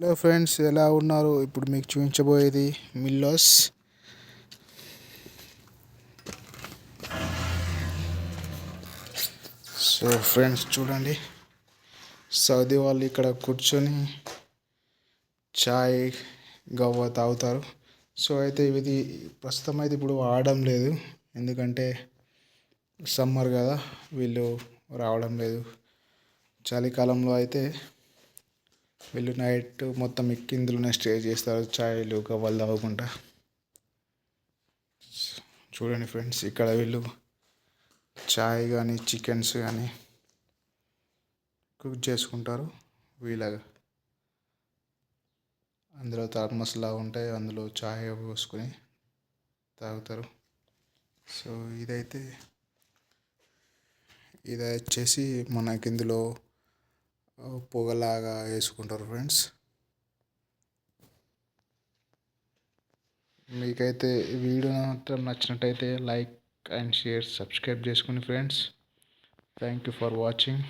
Hello friends ఎలా ఉన్నారు? ఇప్పుడు మీకు చూపించబోయేది మిల్లోస్. సో ఫ్రెండ్స్ చూడండి. సౌదీ వాళ్ళు ఇక్కడ కూర్చొని చాయ్ గవ్వ తాగుతారు. సో అయితే ఇది ప్రస్తుతం అయితే ఇప్పుడు ఆడడం లేదు. ఎందుకంటే సమ్మర్ కదా వీళ్ళు రావడం లేదు. చలికాలంలో అయితే వీళ్ళు నైట్ మొత్తం ఇందులోనే స్టే చేస్తారు ఛాయలు గవ్వలు తాగకుండా చూడండి ఫ్రెండ్స్ ఇక్కడ వీళ్ళు చాయ్ కానీ చికెన్స్ కానీ కుక్ చేసుకుంటారు. వీళ్ళగా అందులో థర్మస్లా ఉంటాయి అందులో చాయ్ పోసుకొని తాగుతారు. సో ఇదైతే ఇది వచ్చేసి మనకి ఇందులో పొగలాగా వేసుకుంటారు ఫ్రెండ్స్. మీకైతే వీడియో మాత్రం నచ్చినట్టయితే లైక్ అండ్ షేర్ సబ్స్క్రైబ్ చేసుకోండి friends. Thank you for watching